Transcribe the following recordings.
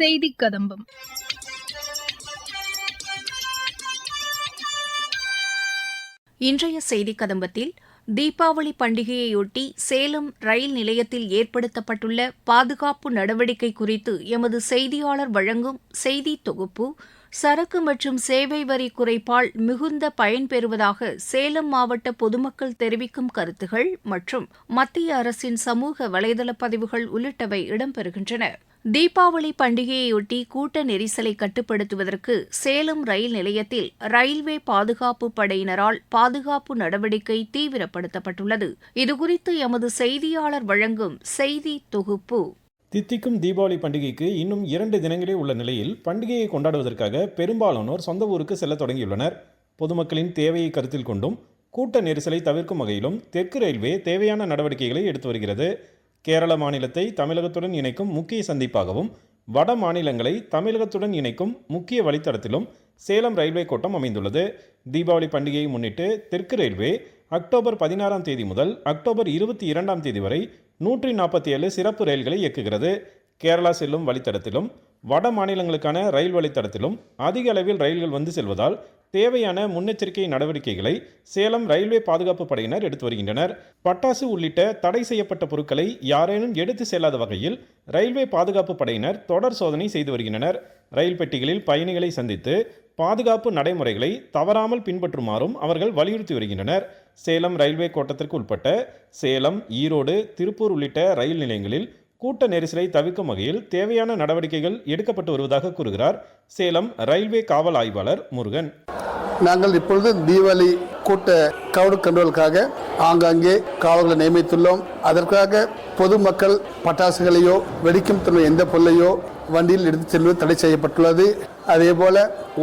செய்தி கதம்பம். இன்றைய செய்தி கதம்பத்தில் தீபாவளி பண்டிகையையொட்டி சேலம் ரயில் நிலையத்தில் ஏற்படுத்தப்பட்டுள்ள பாதுகாப்பு நடவடிக்கை குறித்து எமது செய்தியாளர் வழங்கும் செய்தி தொகுப்பு சரக்கு மற்றும் சேவை வரி குறைப்பால் மிகுந்த பயன்பெறுவதாக சேலம் மாவட்ட பொதுமக்கள் தெரிவிக்கும் கருத்துகள் மற்றும் மத்திய அரசின் சமூக வலைதள பதிவுகள் உள்ளிட்டவை இடம்பெறுகின்றன. தீபாவளி பண்டிகையையொட்டி கூட்ட நெரிசலை கட்டுப்படுத்துவதற்கு சேலம் ரயில் நிலையத்தில் ரயில்வே பாதுகாப்பு படையினரால் பாதுகாப்பு நடவடிக்கை தீவிரப்படுத்தப்பட்டுள்ளது. இதுகுறித்து எமது செய்தியாளர் வழங்கும் செய்தி தொகுப்பு. தித்திக்கும் தீபாவளி பண்டிகைக்கு இன்னும் இரண்டு தினங்களே உள்ள நிலையில் பண்டிகையை கொண்டாடுவதற்காக பெரும்பாலானோர் சொந்த ஊருக்கு செல்ல தொடங்கியுள்ளனர். பொதுமக்களின் தேவையை கருத்தில் கொண்டும் கூட்ட நெரிசலை தவிர்க்கும் வகையிலும் தெற்கு ரயில்வே தேவையான நடவடிக்கைகளை எடுத்து வருகிறது. கேரள மாநிலத்தை தமிழகத்துடன் இணைக்கும் முக்கிய சந்திப்பாகவும் வட மாநிலங்களை தமிழகத்துடன் இணைக்கும் முக்கிய வழித்தடத்திலும் சேலம் ரயில்வே கோட்டம் அமைந்துள்ளது. தீபாவளி பண்டிகையை முன்னிட்டு தெற்கு ரயில்வே அக்டோபர் பதினாறாம் தேதி முதல் அக்டோபர் இருபத்தி இரண்டாம் தேதி வரை நூற்றி நாற்பத்தி ஏழு சிறப்பு ரயில்களை இயக்குகிறது. கேரளா செல்லும் வழித்தடத்திலும் வட மாநிலங்களுக்கான ரயில் வழித்தடத்திலும் அதிக அளவில் ரயில்கள் வந்து செல்வதால் தேவையான முன்னெச்சரிக்கை நடவடிக்கைகளை சேலம் ரயில்வே பாதுகாப்பு படையினர் எடுத்து வருகின்றனர். பட்டாசு உள்ளிட்ட தடை செய்யப்பட்ட பொருட்களை யாரேனும் எடுத்து செல்லாத வகையில் ரயில்வே பாதுகாப்பு படையினர் தொடர் சோதனை செய்து வருகின்றனர். ரயில் பெட்டிகளில் பயணிகளை சந்தித்து பாதுகாப்பு நடைமுறைகளை தவறாமல் பின்பற்றுமாறும் அவர்கள் வலியுறுத்தி வருகின்றனர். சேலம் ரயில்வே கோட்டத்திற்கு உட்பட்ட சேலம் ஈரோடு திருப்பூர் உள்ளிட்ட ரயில் நிலையங்களில் கூட்ட நெரிசலை தவிர்க்கும் வகையில் தேவையான நடவடிக்கைகள் எடுக்கப்பட்டு வருவதாக கூறுகிறார் சேலம் ரயில்வே காவல் ஆய்வாளர் முருகன். நாங்கள் இப்பொழுது தீபாவளி கூட்ட கவுடு கண்ட்ரோலுக்காக ஆங்காங்கே காவல்களை நியமித்துள்ளோம். அதற்காக பொதுமக்கள் பட்டாசுகளையோ வெடிக்கும் தன்மை எந்த பொருளையோ வண்டியில் எடுத்து செல்வது தடை செய்யப்பட்டுள்ளது. அதே போல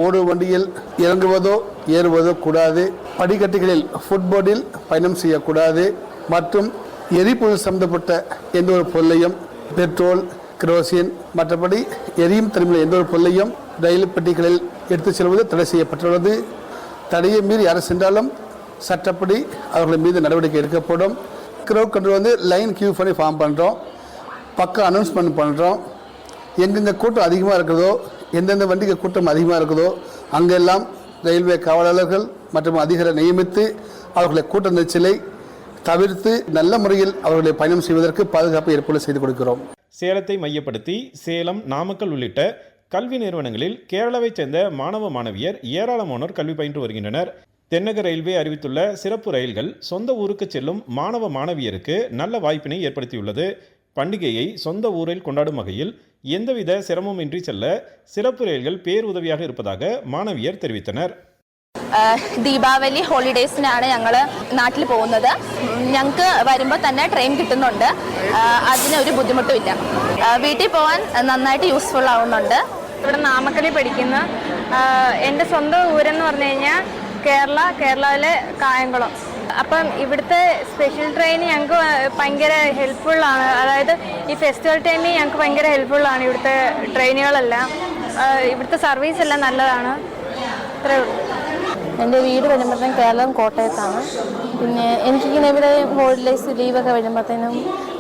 ஓடு வண்டியில் இறங்குவதோ ஏறுவதோ கூடாது. படிக்கட்டுகளில் ஃபுட்போர்டில் பயணம் செய்யக்கூடாது. மற்றும் எரிபொருள் சம்பந்தப்பட்ட எந்த ஒரு பொருளையும் பெட்ரோல் கிரோசின் மற்றபடி எரியும் தன்மையில் எந்த ஒரு பொருளையும் ரயில் பெட்டிகளில் எடுத்துச் செல்வது தடை செய்யப்பட்டுள்ளது. தடையை மீறி யாரை சென்றாலும் சட்டப்படி அவர்கள் மீது நடவடிக்கை எடுக்கப்படும். க்ரௌட் கண்ட்ரோல் வந்து லைன் கியூ பண்ணி ஃபார்ம் பண்ணுறோம் பக்கம் அனௌன்ஸ்மெண்ட் பண்ணுறோம் எங்கெங்கே கூட்டம் அதிகமாக இருக்குதோ எந்தெந்த வண்டிக்கு கூட்டம் அதிகமாக இருக்குதோ அங்கெல்லாம் ரயில்வே காவலர்கள் மற்றும் அதிகார நியமித்து அவர்களை கூட்ட நெரிச்சலை தவிர்த்து நல்ல முறையில் அவர்களை பயணம் செய்வதற்கு பாதுகாப்பு ஏற்பாடு செய்து கொடுக்கிறோம். சேலத்தை மையப்படுத்தி சேலம் நாமக்கல் உள்ளிட்ட கல்வி நிறுவனங்களில் கேரளாவைச் சேர்ந்த மாணவ மாணவியர் ஏராளமானோர் கல்வி பயின்று வருகின்றனர் தென்னக ரயில்வே அறிவித்துள்ள சிறப்பு ரயில்கள் சொந்த ஊருக்கு செல்லும் மாணவ மாணவியருக்கு நல்ல வாய்ப்பினை ஏற்படுத்தியுள்ளது பண்டிகையை சொந்த ஊரில் கொண்டாடும் வகையில் எந்தவித சிரமமின்றி செல்ல சிறப்பு ரயில்கள் பேருதவியாக இருப்பதாக மாணவியர் தெரிவித்தனர் ആഹ് ദീപാവലി ഹോളിഡേയ്സിനാണ് ഞങ്ങൾ നാട്ടിൽ പോകുന്നത് ഞങ്ങൾക്ക് വരുമ്പോൾ തന്നെ ട്രെയിൻ കിട്ടുന്നുണ്ട് ആഹ് അതിനൊരു ബുദ്ധിമുട്ടുമില്ല ആഹ് വീട്ടിൽ പോകാൻ നന്നായിട്ട് യൂസ്ഫുൾ ആവുന്നുണ്ട് ഇവിടെ നാമക്കലിൽ പഠിക്കുന്ന. എന്റെ സ്വന്തം ഊരെന്ന് പറഞ്ഞു കഴിഞ്ഞാൽ കേരള കേരളയിലെ കായംകുളം. അപ്പം ഇവിടുത്തെ സ്പെഷ്യൽ ട്രെയിൻ ഞങ്ങൾക്ക് ഭയങ്കര ഹെൽപ്ഫുള്ളാണ് അതായത് ഈ ഫെസ്റ്റിവൽ ടൈമിൽ ഞങ്ങൾക്ക് ഭയങ്കര ഹെൽപ്ഫുള്ളാണ് ഇവിടുത്തെ ട്രെയിനുകളെല്ലാം ഇവിടുത്തെ സർവീസ് എല്ലാം നല്ലതാണ്. ഇത്രയേ ഉള്ളൂ. എന്റെ വീട് വരുമ്പോഴത്തേനും കേരളം കോട്ടയത്താണ്. പിന്നെ എനിക്കിങ്ങനെ ഇവിടെ ഹോളിഡേയ്സ് ലീവൊക്കെ വരുമ്പോഴത്തേനും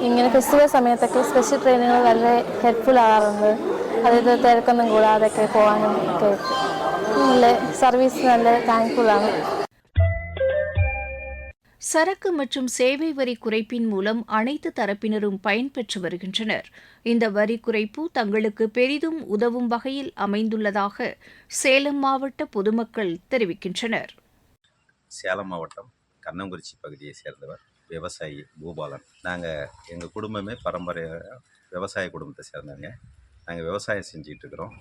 ഇങ്ങനെ ഫെസ്റ്റിവൽ സമയത്തൊക്കെ സ്പെഷ്യൽ ട്രെയിനുകൾ വളരെ ഹെൽപ്ഫുൾ ആകാറുണ്ട്. അതായത് തിരക്കൊന്നും കൂടാതെയൊക്കെ പോകാനും ഒക്കെ നല്ല സർവീസ് നല്ല താങ്ക്ഫുള്ളാണ് சரக்கு மற்றும் சேவை வரி குறைப்பின் மூலம் அனைத்து தரப்பினரும் பயன்பெற்று வருகின்றனர் இந்த வரி குறைப்பு தங்களுக்கு பெரிதும் உதவும் வகையில் அமைந்துள்ளதாக சேலம் மாவட்ட பொதுமக்கள் தெரிவிக்கின்றனர் சேலம் மாவட்டம் கண்ணங்குறிச்சி பகுதியை சேர்ந்தவர் விவசாயி பூபாலன் நாங்கள் எங்கள் குடும்பமே பரம்பரையாக விவசாய குடும்பத்தை சேர்ந்தவங்க நாங்கள் விவசாயம் செஞ்சுக்கிட்டு இருக்கிறோம்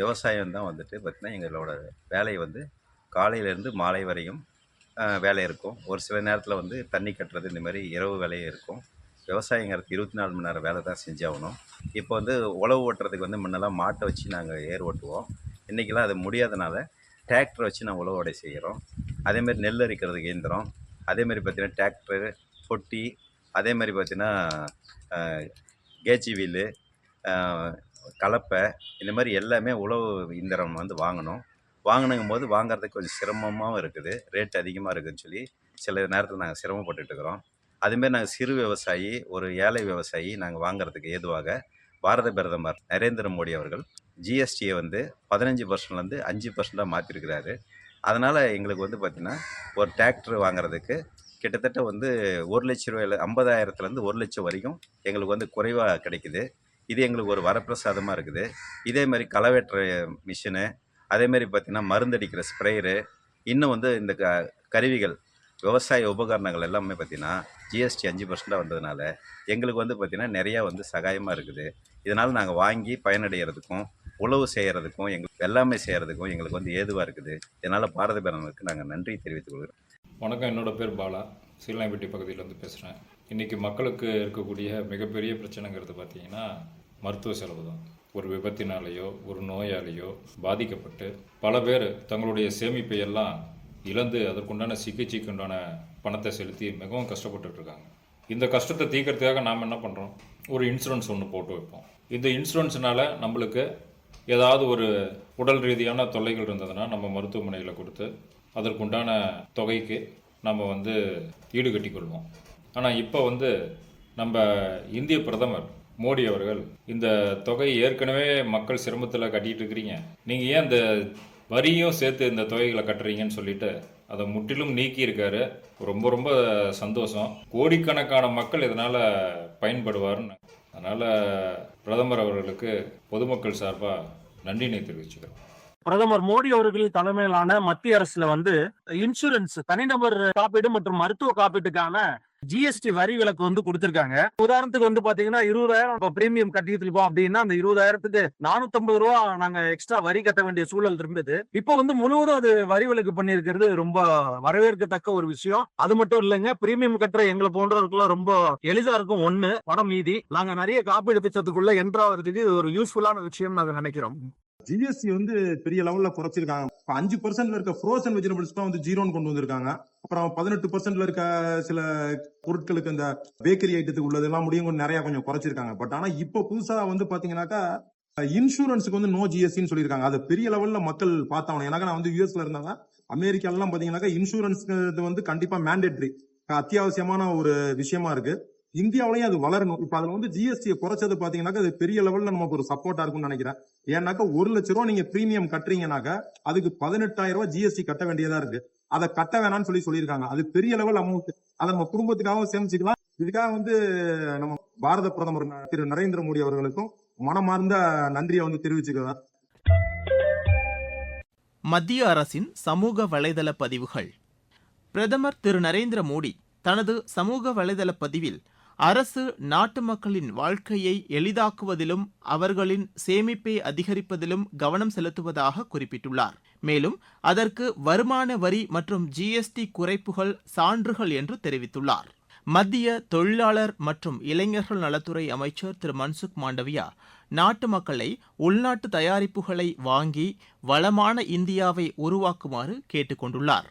விவசாயம் தான் வந்துட்டு பார்த்திங்கன்னா எங்களோட வேலை வந்து காலையிலேருந்து மாலை வரையும் வேலை இருக்கும். ஒரு சில நேரத்தில் வந்து தண்ணி கட்டுறது இந்த மாதிரி இரவு வேலையும் இருக்கும். விவசாயங்கிறது இருபத்தி நாலு மணி நேரம் வேலை தான் செஞ்சாகணும். இப்போ வந்து உழவு ஓட்டுறதுக்கு வந்து முன்னெல்லாம் மாட்டை வச்சு நாங்கள் ஏர் ஓட்டுவோம். இன்றைக்கெல்லாம் அது முடியாதனால டிராக்டரை வச்சு நான் உழவோடை செய்கிறோம். அதேமாரி நெல் அரிக்கிறதுக்கு இயந்திரம் அதேமாதிரி பார்த்தீங்கன்னா டிராக்டரு பொட்டி அதே மாதிரி பார்த்தீங்கன்னா கேஜி வீலு கலப்பை இந்த மாதிரி எல்லாமே உழவு இயந்திரம் வந்து வாங்கணும். வாங்கினுங்கும் போது வாங்குறதுக்கு கொஞ்சம் சிரமமாகவும் இருக்குது. ரேட் அதிகமாக இருக்குதுன்னு சொல்லி சில நேரத்தில் நாங்கள் சிரமப்பட்டுருக்குறோம் அதுமாரி நாங்கள் சிறு விவசாயி ஒரு ஏழை விவசாயி நாங்கள் வாங்குறதுக்கு ஏதுவாக பாரத பிரதமர் நரேந்திர மோடி அவர்கள் ஜிஎஸ்டியை வந்து பதினஞ்சு பர்சன்ட்லேருந்து அஞ்சு பர்சன்டாக மாற்றிருக்கிறாரு அதனால் எங்களுக்கு வந்து பார்த்திங்கன்னா ஒரு டிராக்டர் வாங்குறதுக்கு கிட்டத்தட்ட வந்து ஒரு லட்ச ரூபாயில் ஐம்பதாயிரத்துலேருந்து ஒரு லட்சம் வரைக்கும் எங்களுக்கு வந்து குறைவாக கிடைக்குது. இது எங்களுக்கு ஒரு வரப்பிரசாதமாக இருக்குது. இதே மாதிரி களை வெட்டுற மிஷினு அதே மாதிரி பார்த்திங்கன்னா மருந்தடிக்கிற ஸ்ப்ரேயரு இன்னும் வந்து இந்த க கருவிகள் விவசாய உபகரணங்கள் எல்லாமே பார்த்திங்கன்னா ஜிஎஸ்டி அஞ்சு பர்சண்டாக வந்ததுனால எங்களுக்கு வந்து பார்த்திங்கன்னா நிறையா வந்து சகாயமாக இருக்குது. இதனால் நாங்கள் வாங்கி பயனடைகிறதுக்கும் உழவு செய்கிறதுக்கும் எங்களுக்கு எல்லாமே செய்கிறதுக்கும் எங்களுக்கு வந்து ஏதுவாக இருக்குது. இதனால் பாரத பேரனுக்கு நாங்கள் நன்றி தெரிவித்துக் கொள்கிறோம். வணக்கம். என்னோட பேர் பாலா. சீலாம்பட்டி பகுதியிலேருந்து பேசுகிறேன் இன்றைக்கி மக்களுக்கு இருக்கக்கூடிய மிகப்பெரிய பிரச்சனைங்கிறது பார்த்திங்கன்னா மருத்துவ செலவு தான். ஒரு விபத்தினாலேயோ ஒரு நோயாலேயோ பாதிக்கப்பட்டு பல பேர் தங்களுடைய சேமிப்பை எல்லாம் இழந்து அதற்குண்டான சிகிச்சைக்கு உண்டான பணத்தை செலுத்தி மிகவும் கஷ்டப்பட்டுருக்காங்க இந்த கஷ்டத்தை தீர்க்கறதுக்காக நாம் என்ன பண்ணுறோம் ஒரு இன்சூரன்ஸ் ஒன்று போட்டு வைப்போம். இந்த இன்சூரன்ஸ்னால் நம்மளுக்கு ஏதாவது ஒரு உடல் ரீதியான தொல்லைகள் இருந்ததுன்னா நம்ம மருத்துவமனையில் கொடுத்து அதற்குண்டான தொகைக்கு நம்ம வந்து ஈடுகட்டி கொள்வோம். ஆனால் இப்போ வந்து நம்ம இந்திய பிரதமர் மோடி அவர்கள் இந்த தொகை ஏற்கனவே மக்கள் சிரமத்தில் கட்டிகிட்டு இருக்கிறீங்க. நீங்கள் ஏன் இந்த வரியும் சேர்த்து இந்த தொகைகளை கட்டுறீங்கன்னு சொல்லிட்டு அதை முற்றிலும் நீக்கி இருக்காரு ரொம்ப ரொம்ப சந்தோஷம். கோடிக்கணக்கான மக்கள் இதனால் பயன்படுவார்னு அதனால் பிரதமர் அவர்களுக்கு பொதுமக்கள் சார்பாக நன்றினை தெரிவிச்சுக்கிறோம். பிரதமர் மோடி அவர்கள் தலைமையிலான மத்திய அரசுல வந்து இன்சூரன்ஸ் தனிநபர் காப்பீடு மற்றும் மருத்துவ காப்பீட்டுக்கான ஜிஎஸ்டி வரி விலக்கு வந்து கொடுத்திருக்காங்க. உதாரணத்துக்கு வந்து பாத்தீங்கன்னா இருபதாயிரம் இப்போ பிரீமியம் கட்டிட்டு இருக்கோம் அப்படின்னா அந்த இருபதாயிரத்துக்கு நானூத்தம்பது ரூபா நாங்க எக்ஸ்ட்ரா வரி கட்ட வேண்டிய சூழல் இருந்தது. இப்போ வந்து முழுவதும் அது வரி விலக்கு பண்ணியிருக்கிறது ரொம்ப வரவேற்கத்தக்க ஒரு விஷயம். அது மட்டும் இல்லைங்க பிரீமியம் கட்டுற எங்களை போன்றவர்களுக்கு ரொம்ப எளிதா இருக்கும். ஒண்ணு படம் மீதி. நாங்க நிறைய காப்பீடு திட்டத்துக்குள்ள என்ட்ராவதுக்கு இது ஒரு யூஸ்ஃபுல்லான விஷயம் நாங்க நினைக்கிறோம். ஜிஎஸ்டி வந்து பெரிய லெவல்ல குறைச்சிருக்காங்க. இப்போ அஞ்சு பர்சன்ட்ல இருக்க ஃப்ரோசன் வெஜிடபிள்ஸ் தான் வந்து ஜீரோன்னு கொண்டு வந்திருக்காங்க. அப்புறம் பதினெட்டு பர்சன்ட்ல இருக்க சில பொருட்களுக்கு இந்த பேக்கரி ஐட்டத்துக்கு உள்ளதெல்லாம் முடியும் கொஞ்சம் நிறைய கொஞ்சம் குறைச்சிருக்காங்க. பட் ஆனா இப்போ புதுசா வந்து பாத்தீங்கன்னாக்கா இன்சூரன்ஸுக்கு வந்து நோ ஜிஎஸ்டின்னு சொல்லியிருக்காங்க. அதை பெரிய லெவல்ல மக்கள் பார்த்தாங்க ஏன்னா நான் வந்து யூஎஸ்ல இருந்தாங்க. அமெரிக்காலாம் பாத்தீங்கன்னாக்கா இன்சூரன்ஸ் வந்து கண்டிப்பா மேண்டேட்ரி அத்தியாவசியமான ஒரு விஷயமா இருக்கு. இந்தியாவிலையும் அது வளரணும். இப்ப அதுல வந்து ஜிஎஸ்டியை குறைச்சது பாத்தீங்கன்னாக்க அது பெரிய லெவல்ல நமக்கு ஒரு சப்போர்ட்டா இருக்கும்னு நினைக்கிறேன். ஏன்னாக்கா ஒரு லட்ச ரூபா நீங்க பிரீமியம் கட்டுறீங்கன்னாக்க அதுக்கு பதினெட்டாயிரம் ரூபாய் ஜிஎஸ்டி கட்ட வேண்டியதா இருக்கு. அதை கட்ட வேணாம்னு சொல்லி சொல்லியிருக்காங்க. அது பெரிய லெவல் அமௌண்ட் அதை நம்ம குடும்பத்துக்காகவும் சேமிச்சுக்கலாம். இதுக்காக வந்து நம்ம பாரத பிரதமர் திரு நரேந்திர மோடி அவர்களுக்கும் மனமார்ந்த நன்றியை வந்து தெரிவிச்சுக்கிறேன். மத்திய அரசின் சமூக வலைதள பதிவுகள். பிரதமர் திரு நரேந்திர மோடி தனது சமூக வலைதள பதிவில் அரசு நாட்டு மக்களின் வாழ்க்கையை எளிதாக்குவதிலும் அவர்களின் சேமிப்பை அதிகரிப்பதிலும் கவனம் செலுத்துவதாக குறிப்பிட்டுள்ளார். மேலும் அதற்கு வருமான வரி மற்றும் ஜிஎஸ்டி குறைப்புகள் சான்றுகள் என்று தெரிவித்துள்ளார். மத்திய தொழிலாளர் மற்றும் இளைஞர்கள் நலத்துறை அமைச்சர் திரு. மன்சுக் மாண்டவியா நாட்டு மக்களை உள்நாட்டு தயாரிப்புகளை வாங்கி வளமான இந்தியாவை உருவாக்குமாறு கேட்டுக்கொண்டுள்ளார்.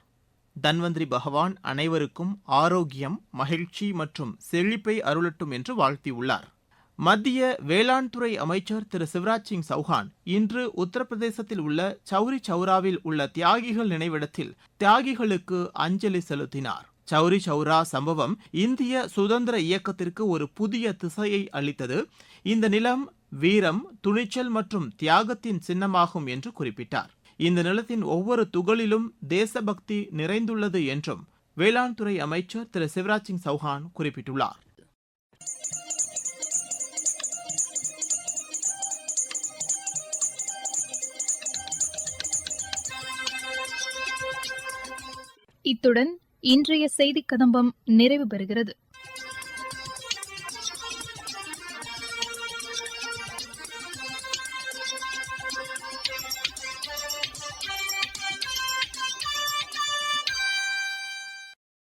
தன்வந்திரி பகவான் அனைவருக்கும் ஆரோக்கியம் மகிழ்ச்சி மற்றும் செழிப்பை அருளட்டும் என்று வாழ்த்தியுள்ளார். மத்திய வேளாண் துறை அமைச்சர் திரு சிவராஜ் சிங் சௌஹான் இன்று உத்தரப்பிரதேசத்தில் உள்ள சௌரி சௌராவில் உள்ள தியாகிகள் நினைவிடத்தில் தியாகிகளுக்கு அஞ்சலி செலுத்தினார். சௌரி சௌரா சம்பவம் இந்திய சுதந்திர இயக்கத்திற்கு ஒரு புதிய திசையை அளித்தது. இந்த நிலம் வீரம் துணிச்சல் மற்றும் தியாகத்தின் சின்னமாகும் என்று குறிப்பிட்டார். இந்த நிலத்தின் ஒவ்வொரு துகளிலும் தேசபக்தி நிறைந்துள்ளது என்றும் வேளாண் துறை அமைச்சர் திரு சிவராஜ் சிங் சௌஹான் குறிப்பிட்டுள்ளார். இத்துடன் இன்றைய செய்தி கதம்பம் நிறைவு பெறுகிறது.